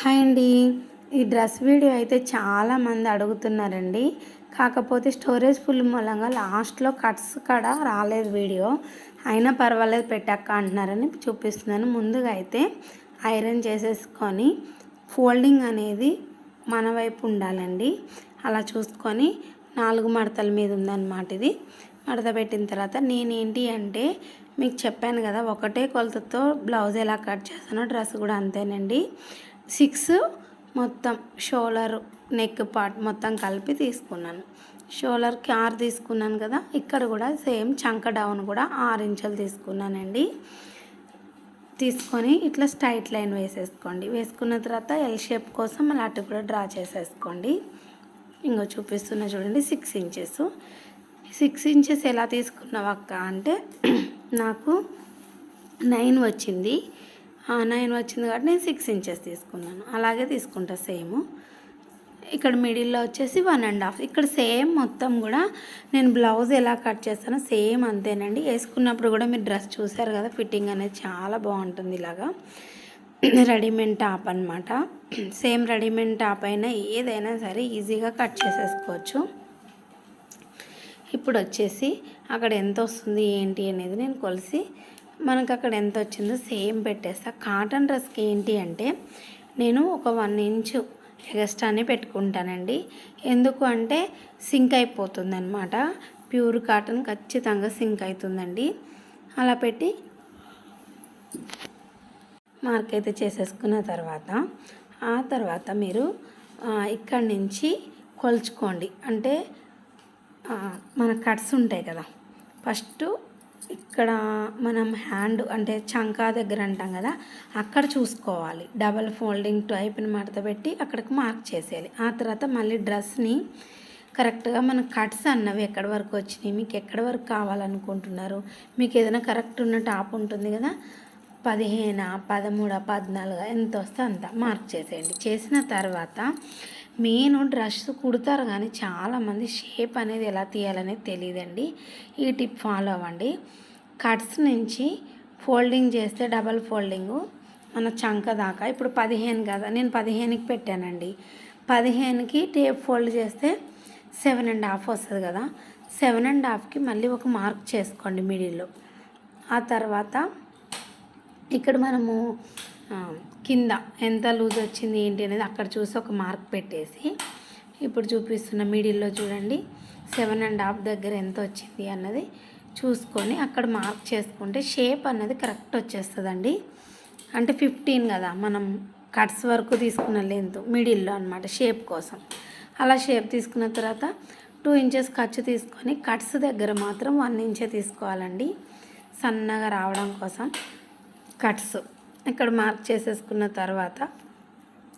Hi అండి. ఈ dress video అయితే చాలామంది అడుగుతున్నారండి. కాకపోతే స్టోరేజ్ ఫుల్ మూలంగా లాస్ట్లో కట్స్ కాడ రాలేదు వీడియో. అయినా పర్వాలేదు పెట్టాక అంటున్నారని చూపిస్తున్నాను. ముందుగా అయితే ఐరన్ చేసేసుకొని ఫోల్డింగ్ అనేది మన వైపు ఉండాలండి. అలా చూసుకొని నాలుగు మడతల మీద ఉందన్నమాట ఇది. మడత పెట్టిన తర్వాత నేనేంటి అంటే మీకు చెప్పాను కదా ఒకటే కొలతతో బ్లౌజ్ ఎలా కట్ చేస్తానో డ్రెస్ కూడా అంతేనండి. సిక్స్ మొత్తం షోలర్ నెక్ పార్ట్ మొత్తం కలిపి తీసుకున్నాను. షోలర్కి ఆరు తీసుకున్నాను కదా ఇక్కడ కూడా సేమ్ చంక డౌన్ కూడా ఆరు ఇంచులు తీసుకున్నానండి. తీసుకొని ఇట్లా స్ట్రైట్ లైన్ వేసేసుకోండి. వేసుకున్న తర్వాత ఎల్ షేప్ కోసం మళ్ళీ అటు కూడా డ్రా చేసేసుకోండి. ఇంకో చూపిస్తున్నా చూడండి సిక్స్ ఇంచెస్ సిక్స్ ఇంచెస్ ఎలా తీసుకున్నావు అక్క అంటే నాకు నైన్ వచ్చింది. నైన్ వచ్చింది కాబట్టి నేను సిక్స్ ఇంచెస్ తీసుకున్నాను. అలాగే తీసుకుంటా సేమ్. ఇక్కడ మిడిల్లో వచ్చేసి వన్ అండ్ హాఫ్. ఇక్కడ సేమ్ మొత్తం కూడా నేను బ్లౌజ్ ఎలా కట్ చేస్తానో సేమ్ అంతేనండి. వేసుకున్నప్పుడు కూడా మీరు డ్రెస్ చూసారు కదా ఫిట్టింగ్ అనేది చాలా బాగుంటుంది ఇలాగా. రెడీమేడ్ టాప్ అనమాట సేమ్ రెడీమేడ్ టాప్ అయినా ఏదైనా సరే ఈజీగా కట్ చేసేసుకోవచ్చు. ఇప్పుడు వచ్చేసి అక్కడ ఎంత వస్తుంది ఏంటి అనేది నేను కొలిసి మనకు అక్కడ ఎంత వచ్చిందో సేమ్ పెట్టేస్తా. కాటన్ డ్రెస్కి ఏంటి అంటే నేను ఒక వన్ ఇంచు ఎగస్ట్రానే పెట్టుకుంటానండి. ఎందుకు అంటే సింక్ అయిపోతుంది అనమాట ప్యూర్ కాటన్ ఖచ్చితంగా సింక్ అవుతుందండి అలా పెట్టి మార్క్ అయితే చేసేసుకున్న తర్వాత ఆ తర్వాత మీరు ఇక్కడి నుంచి కొలుచుకోండి. అంటే మన కట్స్ ఉంటాయి కదా ఫస్ట్ ఇక్కడ మనం హ్యాండ్ అంటే చంకా దగ్గర అంటాం కదా అక్కడ చూసుకోవాలి. డబల్ ఫోల్డింగ్ టైప్ని మడత పెట్టి అక్కడికి మార్క్ చేసేయాలి. ఆ తర్వాత మళ్ళీ డ్రెస్ని కరెక్ట్గా మన కట్స్ అన్నవి ఎక్కడి వరకు వచ్చినాయి మీకు ఎక్కడి వరకు కావాలనుకుంటున్నారు మీకు ఏదైనా కరెక్ట్ ఉన్న టాప్ ఉంటుంది కదా పదిహేను పదమూడు పద్నాలుగు ఎంత వస్తే అంత మార్క్ చేసేయండి. చేసిన తర్వాత మెయిన్ డ్రెస్ కుడతారు కానీ చాలామంది షేప్ అనేది ఎలా తీయాలనేది తెలియదండి. ఈ టిప్ ఫాలో అవ్వండి. కట్స్ నుంచి ఫోల్డింగ్ చేస్తే డబల్ ఫోల్డింగు. మన చంక దాకా. ఇప్పుడు పదిహేను కదా నేను పదిహేనుకి పెట్టానండి. పదిహేనుకి టేప్ ఫోల్డ్ చేస్తే సెవెన్ అండ్ హాఫ్ వస్తుంది కదా. సెవెన్ అండ్ హాఫ్కి మళ్ళీ ఒక మార్క్ చేసుకోండి మిడిల్లో. ఆ తర్వాత ఇక్కడ మనము కింద ఎంత లూజ్ వచ్చింది ఏంటి అనేది అక్కడ చూసి ఒక మార్క్ పెట్టేసి ఇప్పుడు చూపిస్తున్న మిడిల్లో చూడండి. సెవెన్ అండ్ హాఫ్ దగ్గర ఎంత వచ్చింది అన్నది చూసుకొని అక్కడ మార్క్ చేసుకుంటే షేప్ అన్నది కరెక్ట్ వచ్చేస్తుందండి. అంటే ఫిఫ్టీన్ కదా మనం కట్స్ వరకు తీసుకున్న లెంత్ మిడిల్లో అనమాట షేప్ కోసం. అలా షేప్ తీసుకున్న తర్వాత టూ ఇంచెస్ ఖర్చు తీసుకొని కట్స్ దగ్గర మాత్రం వన్ ఇంచే తీసుకోవాలండి. సన్నగా రావడం కోసం కట్స్. ఇక్కడ మార్క్ చేసేసుకున్న తర్వాత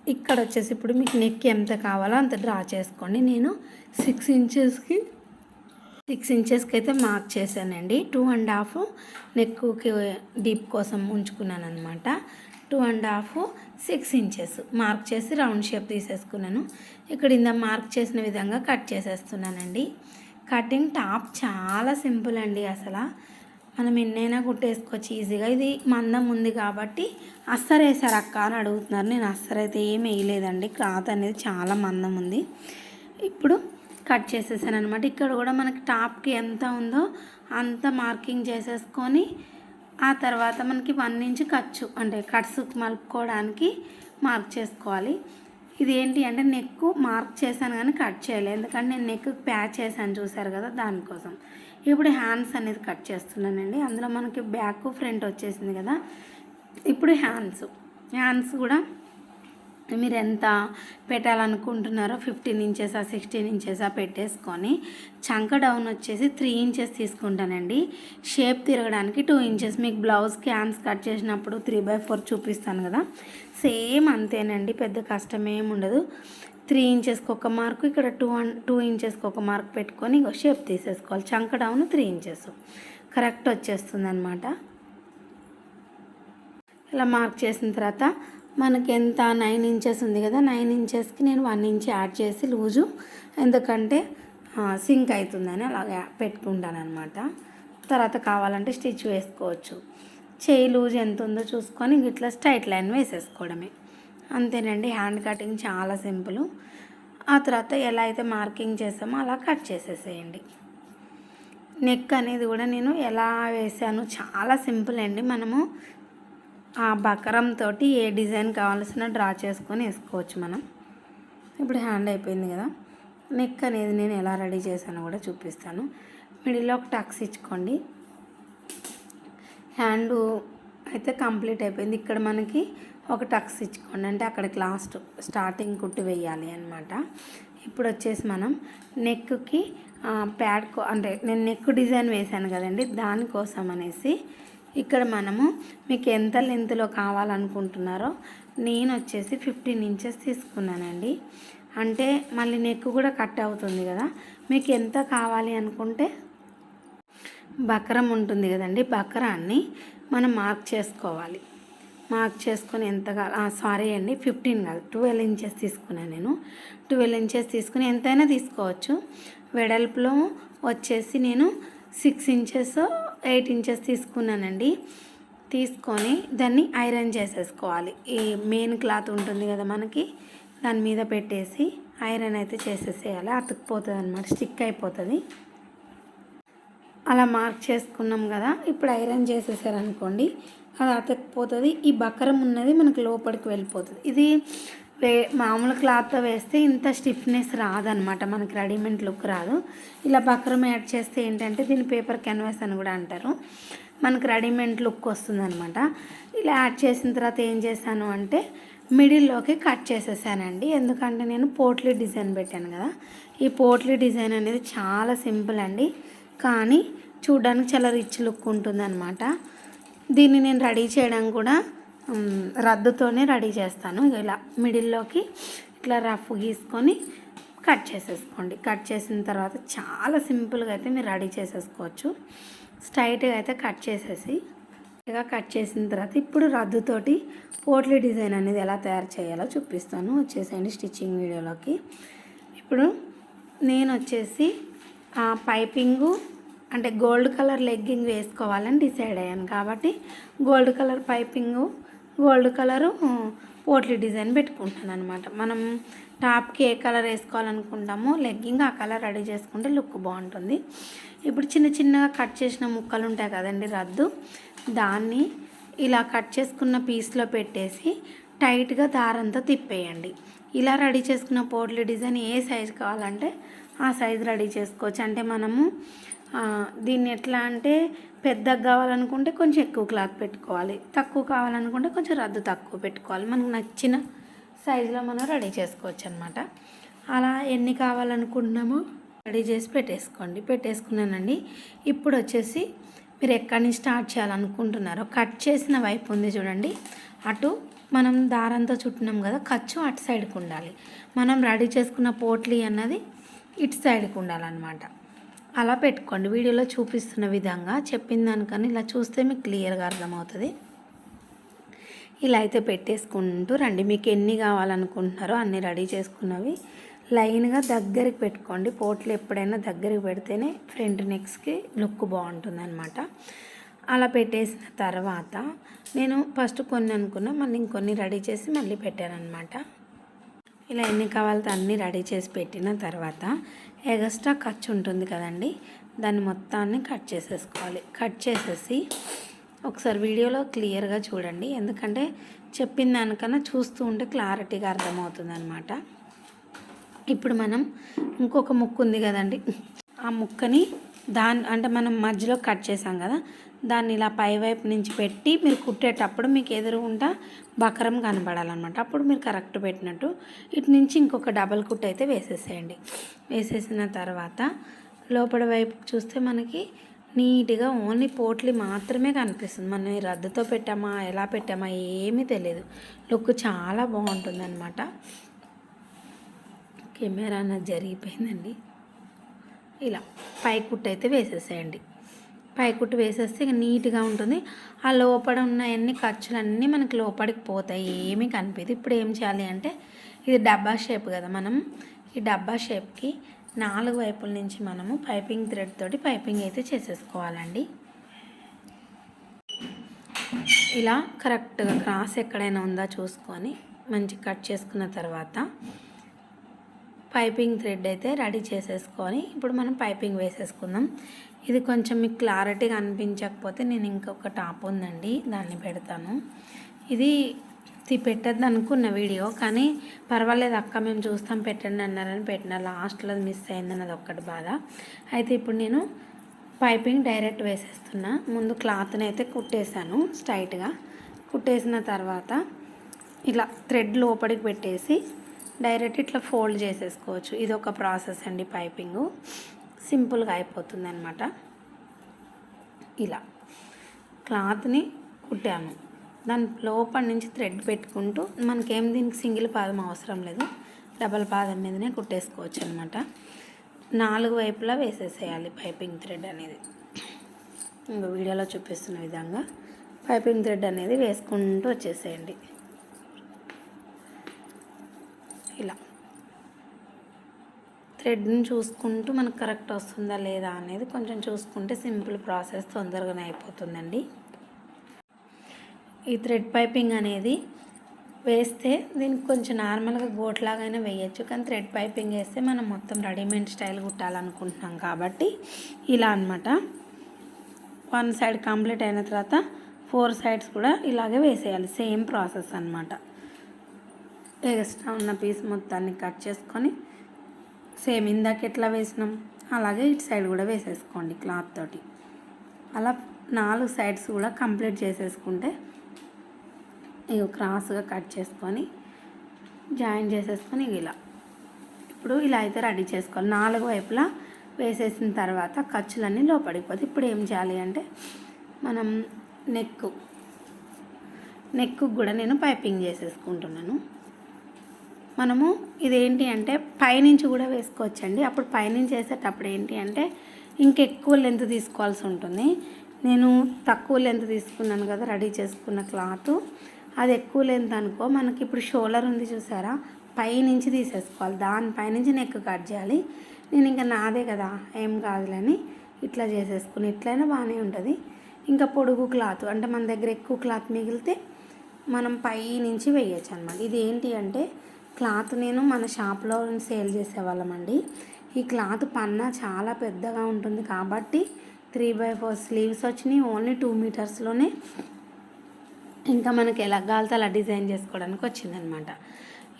ఇక్కడ వచ్చేసి ఇప్పుడు మీకు నెక్ ఎంత కావాలో అంత డ్రా చేసుకోండి. నేను సిక్స్ ఇంచెస్కి సిక్స్ ఇంచెస్కి అయితే మార్క్ చేశానండి. టూ అండ్ హాఫ్ నెక్కి డీప్ కోసం ఉంచుకున్నాను అనమాట two and half six inches mark చేసి రౌండ్ షేప్ తీసేసుకున్నాను. ఇక్కడ ఇంత మార్క్ చేసిన విధంగా కట్ చేసేస్తున్నానండి. కటింగ్ టాప్ చాలా సింపుల్ అండి అసలు. మనం ఎన్నైనా కుట్టేసుకోవచ్చు ఈజీగా. ఇది మందం ఉంది కాబట్టి అస్సర్ వేసారు అక్క అని అడుగుతున్నారు. నేను అస్సర్ అయితే ఏం వేయలేదండి. క్లాత్ అనేది చాలా మందం ఉంది. ఇప్పుడు కట్ చేసేసాను అనమాట ఇక్కడ కూడా మనకి టాప్కి ఎంత ఉందో అంత మార్కింగ్ చేసేసుకొని ఆ తర్వాత మనకి వన్ ఇంచ్ ఖర్చు అంటే కట్స్ మలుపుకోవడానికి మార్క్ చేసుకోవాలి. ఇది ఏంటి అంటే నెక్ మార్క్ చేశాను కానీ కట్ చేయలేదు ఎందుకంటే నేను నెక్ ప్యాచ్ చేశాను చూసారు కదా దానికోసం. ఇప్పుడు హ్యాండ్స్ అనేది కట్ చేస్తున్నానండి. అందులో మనకి బ్యాక్ ఫ్రంట్ వచ్చేసింది కదా. ఇప్పుడు హ్యాండ్స్. హ్యాండ్స్ కూడా మీరు ఎంత పెట్టాలనుకుంటున్నారో ఫిఫ్టీన్ ఇంచెసా సిక్స్టీన్ ఇంచెసా పెట్టేసుకొని చంక డౌన్ వచ్చేసి త్రీ ఇంచెస్ తీసుకుంటానండి. షేప్ తిరగడానికి టూ ఇంచెస్. మీకు బ్లౌజ్కి హ్యాండ్స్ కట్ చేసినప్పుడు త్రీ బై ఫోర్ చూపిస్తాను కదా. సేమ్ అంతేనండి పెద్ద కష్టం ఉండదు. త్రీ ఇంచెస్కి ఒక మార్కు ఇక్కడ టూ టూ ఇంచెస్కి ఒక మార్క్ పెట్టుకొని ఇంకో షేప్ తీసేసుకోవాలి. చంక డౌన్ త్రీ ఇంచెస్. కరెక్ట్ వచ్చేస్తుంది అనమాట ఇలా మార్క్ చేసిన తర్వాత మనకి ఎంత నైన్ ఇంచెస్ ఉంది కదా నైన్ ఇంచెస్కి నేను వన్ ఇంచ్ యాడ్ చేసి లూజు. ఎందుకంటే సింక్ అవుతుందని అలాగే పెట్టుకుంటాను అనమాట తర్వాత కావాలంటే స్టిచ్ వేసుకోవచ్చు. చేయి లూజ్ ఎంత ఉందో చూసుకొని ఇట్లా స్ట్రైట్ లైన్ వేసేసుకోవడమే. అంతేనండి హ్యాండ్ కటింగ్ చాలా సింపుల్. ఆ తర్వాత ఎలా అయితే మార్కింగ్ చేసామో అలా కట్ చేసేసేయండి. నెక్ అనేది కూడా నేను ఎలా వేసాను చాలా సింపుల్ అండి. మనము ఆ బకరంతో ఏ డిజైన్ కావాల్సిన డ్రా చేసుకొని వేసుకోవచ్చు మనం. ఇప్పుడు హ్యాండ్ అయిపోయింది కదా. నెక్ అనేది నేను ఎలా రెడీ చేశానో కూడా చూపిస్తాను. మిడిల్లో ఒక టక్స్ ఇచ్చుకోండి. హ్యాండ్ అయితే కంప్లీట్ అయిపోయింది. ఇక్కడ మనకి ఒక టక్స్ ఇచ్చుకోండి. అంటే అక్కడికి లాస్ట్ స్టార్టింగ్ కుట్టు వేయాలి అనమాట ఇప్పుడు వచ్చేసి మనం నెక్కి ప్యాడ్ అంటే నేను నెక్ డిజైన్ వేశాను కదండి. దానికోసం అనేసి ఇక్కడ మనము మీకు ఎంత లెంత్లో కావాలనుకుంటున్నారో నేను వచ్చేసి ఫిఫ్టీన్ ఇంచెస్ తీసుకున్నానండి. అంటే మళ్ళీ నెక్ కూడా కట్ అవుతుంది కదా. మీకు ఎంత కావాలి అనుకుంటే బకరం ఉంటుంది కదండి బకరాన్ని మనం మార్క్ చేసుకోవాలి. మార్క్ చేసుకొని ఎంత సారీ అండి ఫిఫ్టీన్ కాదు ట్వెల్వ్ ఇంచెస్ తీసుకున్నాను నేను. ట్వెల్వ్ ఇంచెస్ తీసుకుని ఎంతైనా తీసుకోవచ్చు. వెడల్పులో వచ్చేసి నేను సిక్స్ ఇంచెస్ ఎయిట్ ఇంచెస్ తీసుకున్నానండి. తీసుకొని దాన్ని ఐరన్ చేసేసుకోవాలి. ఈ మెయిన్ క్లాత్ ఉంటుంది కదా మనకి దాని మీద పెట్టేసి ఐరన్ అయితే చేసేసేయాలి. అతుక్కుపోతుంది అనమాట స్టిక్ అయిపోతుంది. అలా మార్క్ చేసుకున్నాం కదా ఇప్పుడు ఐరన్ చేసేసారనుకోండి అది అతకపోతుంది ఈ బకరం ఉన్నది మనకు లోపలికి వెళ్ళిపోతుంది. ఇది వే మామూలు క్లాత్తో వేస్తే ఇంత స్టిఫ్నెస్ రాదనమాట మనకి రెడీమేడ్ లుక్ రాదు. ఇలా బక్రం యాడ్ చేస్తే ఏంటంటే దీన్ని పేపర్ కెన్వాస్ అని కూడా అంటారు. మనకు రెడీమేడ్ లుక్ వస్తుందనమాట ఇలా యాడ్ చేసిన తర్వాత ఏం చేశాను అంటే మిడిల్లోకి కట్ చేసేసానండి. ఎందుకంటే నేను పోట్లీ డిజైన్ పెట్టాను కదా. ఈ పోట్లీ డిజైన్ అనేది చాలా సింపుల్ అండి. కానీ చూడడానికి చాలా రిచ్ లుక్ ఉంటుందన్నమాట. దీన్ని నేను రెడీ చేయడం కూడా రద్దుతోనే రెడీ చేస్తాను. ఇలా మిడిల్లోకి ఇట్లా రఫ్ గీసుకొని కట్ చేసేసుకోండి. కట్ చేసిన తర్వాత చాలా సింపుల్గా అయితే మీరు రెడీ చేసేసుకోవచ్చు. స్ట్రైట్గా అయితే కట్ చేసేసి ఇలా కట్ చేసిన తర్వాత ఇప్పుడు రద్దుతోటి పోట్లీ డిజైన్ అనేది ఎలా తయారు చేయాలో చూపిస్తాను. వచ్చేసేయండి స్టిచ్చింగ్ వీడియోలోకి. ఇప్పుడు నేను వచ్చేసి ఆ పైపింగు అంటే గోల్డ్ కలర్ లెగ్గింగ్ వేసుకోవాలని డిసైడ్ అయ్యాను. కాబట్టి gold colour piping gold colour potli design పెట్టుకుంటాను అనమాట మనం టాప్కి ఏ కలర్ వేసుకోవాలనుకుంటామో లెగ్గింగ్ ఆ కలర్ రెడీ చేసుకుంటే లుక్ బాగుంటుంది. ఇప్పుడు చిన్న చిన్నగా కట్ చేసిన ముక్కలు ఉంటాయి కదండి రద్దు. దాన్ని ఇలా కట్ చేసుకున్న పీస్లో పెట్టేసి టైట్గా దారంతో తిప్పేయండి. ఇలా రెడీ చేసుకున్న పోట్లీ డిజైన్ ఏ సైజు కావాలంటే ఆ సైజు రెడీ చేసుకోవచ్చు. అంటే మనము దీన్ని ఎట్లా అంటే పెద్దగా కావాలనుకుంటే కొంచెం ఎక్కువ క్లాత్ పెట్టుకోవాలి. తక్కువ కావాలనుకుంటే కొంచెం రద్దు తక్కువ పెట్టుకోవాలి. మనకు నచ్చిన సైజులో మనం రెడీ చేసుకోవచ్చు అనమాట అలా ఎన్ని కావాలనుకుంటున్నామో రెడీ చేసి పెట్టేసుకోండి. పెట్టేసుకున్నానండి. ఇప్పుడు వచ్చేసి మీరు ఎక్కడి నుంచి స్టార్ట్ చేయాలనుకుంటున్నారో కట్ చేసిన వైపు ఉంది చూడండి. అటు మనం దారంతో చుట్టినాం కదా ఖర్చు అటు సైడ్కి ఉండాలి. మనం రెడీ చేసుకున్న పోట్లీ అన్నది ఇటు సైడ్కి ఉండాలన్నమాట. అలా పెట్టుకోండి. వీడియోలో చూపిస్తున్న విధంగా చెప్పిన దానికన్నా ఇలా చూస్తే మీకు క్లియర్గా అర్థమవుతుంది. ఇలా అయితే పెట్టేసుకుంటూ రండి. మీకు ఎన్ని కావాలనుకుంటున్నారో అన్ని రెడీ చేసుకున్నవి. లైన్గా దగ్గరికి పెట్టుకోండి. పోట్లు ఎప్పుడైనా దగ్గరికి పెడితేనే ఫ్రంట్ నెక్స్కి లుక్ బాగుంటుంది అనమాట అలా పెట్టేసిన తర్వాత నేను ఫస్ట్ కొన్ని అనుకున్నా మళ్ళీ ఇంకొన్ని రెడీ చేసి మళ్ళీ పెట్టాను అనమాట ఇలా ఎన్ని కావాలో అన్నీ రెడీ చేసి పెట్టిన తర్వాత ఎగస్ట్రా ఖర్చు ఉంటుంది కదండి దాన్ని మొత్తాన్ని కట్ చేసేసుకోవాలి. కట్ చేసేసి ఒకసారి వీడియోలో క్లియర్గా చూడండి. ఎందుకంటే చెప్పిన దానికన్నా చూస్తూ ఉంటే క్లారిటీగా అర్థమవుతుంది అనమాట ఇప్పుడు మనం ఇంకొక ముక్కు ఉంది కదండి ఆ ముక్కని దాని అంటే మనం మధ్యలో కట్ చేసాం కదా దాన్ని ఇలా పై వైపు నుంచి పెట్టి మీరు కుట్టేటప్పుడు మీకు ఎదురుగుంటా బకరం కనబడాలన్నమాట. అప్పుడు మీరు కరెక్ట్ పెట్టినట్టు ఇటు నుంచి ఇంకొక డబల్ కుట్ అయితే వేసేసేయండి. వేసేసిన తర్వాత లోపల వైపు చూస్తే మనకి నీట్గా ఓన్లీ పోట్లీ మాత్రమే కనిపిస్తుంది. మనం రద్దుతో పెట్టామా ఎలా పెట్టామా ఏమీ తెలియదు. లుక్ చాలా బాగుంటుంది అనమాట కెమెరా అన్నది జరిగిపోయిందండి. ఇలా పై కుట్టు అయితే వేసేసేయండి. పై కుట్టు వేసేస్తే ఇక నీట్గా ఉంటుంది. ఆ లోపల ఉన్నవన్నీ ఖర్చులన్నీ మనకి లోపలికి పోతాయి. ఏమీ కనిపించదు. ఇప్పుడు ఏం చేయాలి అంటే ఇది డబ్బా షేప్ కదా మనం. ఈ డబ్బా షేప్కి నాలుగు వైపుల నుంచి మనము పైపింగ్ థ్రెడ్ తోటి పైపింగ్ అయితే చేసేసుకోవాలండి. ఇలా కరెక్ట్గా క్రాస్ ఎక్కడైనా ఉందా చూసుకొని మంచి కట్ చేసుకున్న తర్వాత పైపింగ్ థ్రెడ్ అయితే రెడీ చేసేసుకొని ఇప్పుడు మనం పైపింగ్ వేసేసుకుందాం. ఇది కొంచెం మీకు క్లారిటీగా అనిపించకపోతే నేను ఇంకొక టాప్ ఉందండి దాన్ని పెడతాను. ఇది పెట్టద్దు అనుకున్న వీడియో కానీ పర్వాలేదు అక్క మేము చూస్తాం పెట్టండి అన్నారని పెట్టిన లాస్ట్లో మిస్ అయిందని అది ఒక్కటి బాధ. అయితే ఇప్పుడు నేను పైపింగ్ డైరెక్ట్ వేసేస్తున్నా. ముందు క్లాత్ని అయితే కుట్టేశాను స్ట్రైట్గా. కుట్టేసిన తర్వాత ఇలా థ్రెడ్ లోపలికి పెట్టేసి డైరెక్ట్ ఇట్లా ఫోల్డ్ చేసేసుకోవచ్చు. ఇది ఒక ప్రాసెస్ అండి పైపింగు. సింపుల్గా అయిపోతుంది అనమాట ఇలా. క్లాత్ని కుట్టాను దాని లోపల నుంచి థ్రెడ్ పెట్టుకుంటూ మనకేం దీనికి సింగిల్ పాదం అవసరం లేదు. డబల్ పాదం మీదనే కుట్టేసుకోవచ్చు అనమాట నాలుగు వైపులా వేసేసేయాలి పైపింగ్ థ్రెడ్ అనేది. ఇంకా వీడియోలో చూపిస్తున్న విధంగా పైపింగ్ థ్రెడ్ అనేది వేసుకుంటూ వచ్చేసేయండి. ఇలా. థ్రెడ్ని చూసుకుంటూ మనకు కరెక్ట్ వస్తుందా లేదా అనేది కొంచెం చూసుకుంటే సింపుల్ ప్రాసెస్ తొందరగానే అయిపోతుందండి. ఈ థ్రెడ్ పైపింగ్ అనేది వేస్తే దీనికి కొంచెం నార్మల్గా గోట్లాగైనా వేయచ్చు. కానీ థ్రెడ్ పైపింగ్ వేస్తే మనం మొత్తం రెడీమేడ్ స్టైల్ కుట్టాలనుకుంటున్నాం కాబట్టి ఇలా అనమాట వన్ సైడ్ కంప్లీట్ అయిన తర్వాత ఫోర్ సైడ్స్ కూడా ఇలాగే వేసేయాలి. సేమ్ ప్రాసెస్ అనమాట ఎక్స్ట్రా ఉన్న పీస్ మొత్తాన్ని కట్ చేసుకొని సేమ్ ఇందాక ఎట్లా వేసినాం? అలాగే ఇటు సైడ్ కూడా వేసేసుకోండి క్లాత్ తోటి. అలా నాలుగు సైడ్స్ కూడా కంప్లీట్ చేసేసుకుంటే ఇక క్రాస్గా కట్ చేసుకొని జాయిన్ చేసేసుకొని ఇలా. ఇప్పుడు ఇలా అయితే రెడీ చేసుకోవాలి. నాలుగు వైపులా వేసేసిన తర్వాత ఖర్చులన్నీ లోపడిపోతాయి. ఇప్పుడు ఏం చేయాలి అంటే మనం నెక్ నెక్కు కూడా నేను పైపింగ్ చేసేసుకుంటున్నాను. మనము ఇదేంటి అంటే పైనుంచి కూడా వేసుకోవచ్చండి. అప్పుడు పైనుంచి వేసేటప్పుడు ఏంటి అంటే ఇంకెక్కువ లెంత్ తీసుకోవాల్సి ఉంటుంది. నేను తక్కువ లెంత్ తీసుకున్నాను కదా రెడీ చేసుకున్న క్లాత్. అది ఎక్కువ లెంత్ అనుకో మనకి ఇప్పుడు షోల్డర్ ఉంది చూసారా? పైనుంచి తీసేసుకోవాలి. దానిపైనుంచి నెక్ కట్ చేయాలి. నేను ఇంకా నాదే కదా ఏం కాదులని. ఇట్లా చేసేసుకుని ఇట్లయినా బాగానే ఉంటుంది. ఇంకా పొడుగు క్లాత్ అంటే మన దగ్గర ఎక్కువ క్లాత్ మిగిలితే మనం పై నుంచి వేయచ్చు అనమాట ఇది ఏంటి అంటే క్లాత్ నేను మన షాప్లో సేల్ చేసేవాళ్ళమండి. ఈ క్లాత్ పన్నా చాలా పెద్దగా ఉంటుంది కాబట్టి త్రీ బై ఫోర్ స్లీవ్స్ వచ్చినాయి. ఓన్లీ టూ మీటర్స్లోనే ఇంకా మనకి ఎలా కావాలితే అలా డిజైన్ చేసుకోవడానికి వచ్చిందనమాట.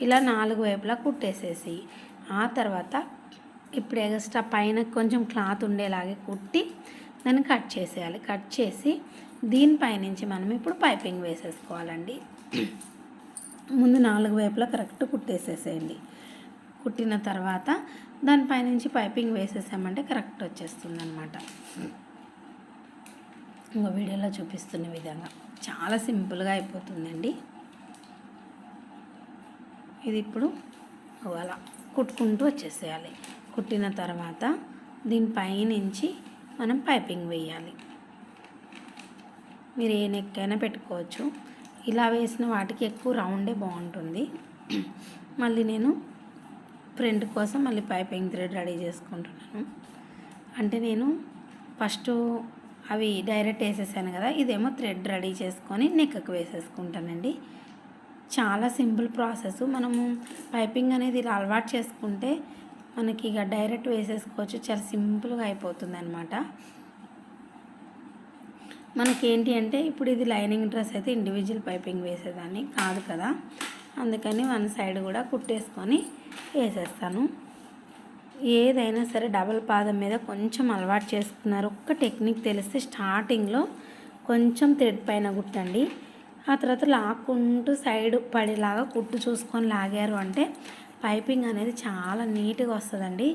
ఇలా నాలుగు వైపులా కుట్టేసేసి ఆ తర్వాత ఇప్పుడు ఎక్స్ట్రా పైన కొంచెం క్లాత్ ఉండేలాగే కుట్టి దాన్ని కట్ చేసేయాలి. కట్ చేసి దీనిపైనుంచి మనం ఇప్పుడు పైపింగ్ వేసేసుకోవాలండి. ముందు నాలుగు వైపులా కరెక్ట్ కుట్టేసేసేయండి. కుట్టిన తర్వాత దానిపైనుంచి పైపింగ్ వేసేసామంటే కరెక్ట్ వచ్చేస్తుంది అనమాట ఇంకో వీడియోలో చూపిస్తున్న విధంగా. చాలా సింపుల్గా అయిపోతుందండి. ఇది ఇప్పుడు అలా కుట్టుకుంటూ వచ్చేసేయాలి. కుట్టిన తర్వాత దీనిపైనుంచి మనం పైపింగ్ వేయాలి. మీరు ఏ నెక్కైనా పెట్టుకోవచ్చు. ఇలా వేసిన వాటికి ఎక్కువ రౌండే బాగుంటుంది. మళ్ళీ నేను ఫ్రంట్ కోసం మళ్ళీ పైపింగ్ థ్రెడ్ రెడీ చేసుకుంటున్నాను. అంటే నేను ఫస్ట్ అవి డైరెక్ట్ వేసేసాను కదా ఇదేమో థ్రెడ్ రెడీ చేసుకొని నెక్కకు వేసేసుకుంటానండి. చాలా సింపుల్ ప్రాసెస్. మనము పైపింగ్ అనేది ఇలా అలవాటు చేసుకుంటే మనకి ఇక డైరెక్ట్ వేసేసుకోవచ్చు. చాలా సింపుల్గా అయిపోతుంది అనమాట మనకేంటి అంటే ఇప్పుడు ఇది లైనింగ్ డ్రెస్ అయితే ఇండివిజువల్ పైపింగ్ వేసేదాన్ని కాదు కదా. అందుకని వన్ సైడ్ కూడా కుట్టేసుకొని వేసేస్తాను. ఏదైనా సరే డబల్ పాదం మీద కొంచెం అలవాటు చేసుకున్నారు. ఒక్క టెక్నిక్ తెలిస్తే స్టార్టింగ్లో కొంచెం థ్రెడ్ పైన కుట్టండి. ఆ తర్వాత లాక్కుంటూ సైడ్ పడేలాగా కుట్టు చూసుకొని లాగారు అంటే పైపింగ్ అనేది చాలా నీట్గా వస్తుందండి.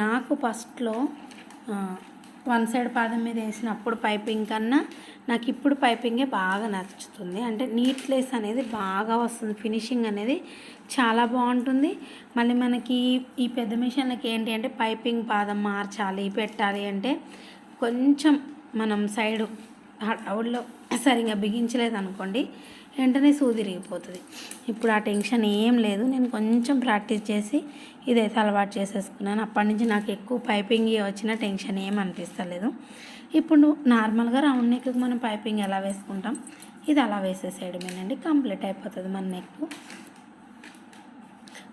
నాకు ఫస్ట్లో వన్ సైడ్ పాదం మీద వేసినప్పుడు పైపింగ్ కన్నా నాకు ఇప్పుడు పైపింగే బాగా నచ్చుతుంది. అంటే నీట్లెస్ అనేది బాగా వస్తుంది. ఫినిషింగ్ అనేది చాలా బాగుంటుంది. మళ్ళీ మనకి ఈ పెద్ద మిషన్లకి ఏంటి అంటే పైపింగ్ పాదం మార్చాలి పెట్టాలి అంటే కొంచెం మనం సైడు అవుట్లో సరిగా బిగించలేదు అనుకోండి వెంటనే సూదిరిగిపోతుంది. ఇప్పుడు ఆ టెన్షన్ ఏం లేదు. నేను కొంచెం ప్రాక్టీస్ చేసి ఇదైతే అలవాటు చేసేసుకున్నాను. అప్పటి నుంచి నాకు ఎక్కువ పైపింగ్ వచ్చిన టెన్షన్ ఏం అనిపిస్తలేదు. ఇప్పుడు నార్మల్గా రౌండ్ నెక్కి మనం పైపింగ్ ఎలా వేసుకుంటాం? ఇది అలా వేసేసేయడమేనండి కంప్లీట్ అయిపోతుంది మన నెక్.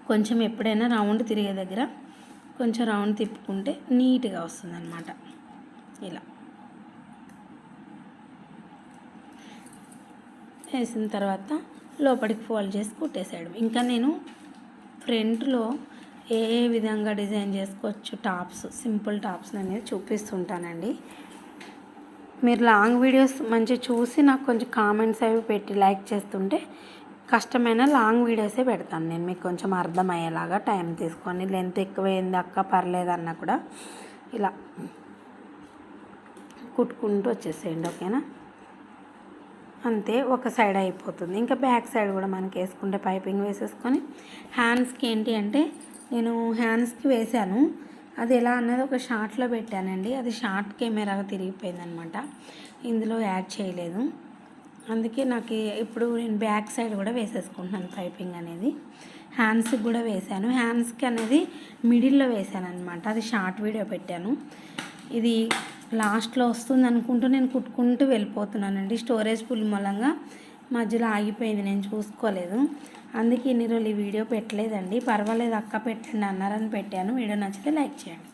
కొంచెం ఎప్పుడైనా రౌండ్ తిరిగే దగ్గర కొంచెం రౌండ్ తిప్పుకుంటే నీట్గా వస్తుంది ఇలా. వేసిన తర్వాత లోపలికి ఫోల్డ్ చేసి కుట్టేసాడు ఇంకా నేను ఫ్రంట్లో ఏ ఏ విధంగా డిజైన్ చేసుకోవచ్చు టాప్స్ సింపుల్ టాప్స్ అనేది చూపిస్తుంటానండి. మీరు లాంగ్ వీడియోస్ మంచి చూసి నాకు కొంచెం కామెంట్స్ అవి పెట్టి లైక్ చేస్తుంటే కష్టమైన లాంగ్ వీడియోసే పెడతాను నేను. మీకు కొంచెం అర్థమయ్యేలాగా టైం తీసుకొని లెంత్ ఎక్కువైంది అక్క పర్లేదన్నా కూడా ఇలా కుట్టుకుంటూ వచ్చేసేయండి ఓకేనా? అంతే ఒక సైడ్ అయిపోతుంది. ఇంకా బ్యాక్ సైడ్ కూడా మనకి వేసుకుంటే పైపింగ్ వేసేసుకొని హ్యాండ్స్కి ఏంటి అంటే నేను హ్యాండ్స్కి వేశాను. అది ఎలా అన్నది ఒక షార్ట్లో పెట్టానండి. అది షార్ట్ కెమెరాగా తిరిగిపోయిందనమాట. ఇందులో యాడ్ చేయలేదు. అందుకే నాకు ఇప్పుడు నేను బ్యాక్ సైడ్ కూడా వేసేసుకుంటున్నాను పైపింగ్ అనేది. హ్యాండ్స్కి కూడా వేశాను. హ్యాండ్స్కి అనేది మిడిల్లో వేశాను అనమాట అది షార్ట్ వీడియో పెట్టాను. ఇది లాస్ట్లో వస్తుంది అనుకుంటూ నేను కుట్టుకుంటూ వెళ్ళిపోతున్నానండి స్టోరేజ్ ఫుల్ మూలంగా. మధ్యలో ఆగిపోయింది నేను చూసుకోలేదు. అందుకే ఇన్ని రోజులు ఈ వీడియో పెట్టలేదండి. పర్వాలేదు అక్క పెట్టండి అన్నారని పెట్టాను. వీడియో నచ్చితే లైక్ చేయండి.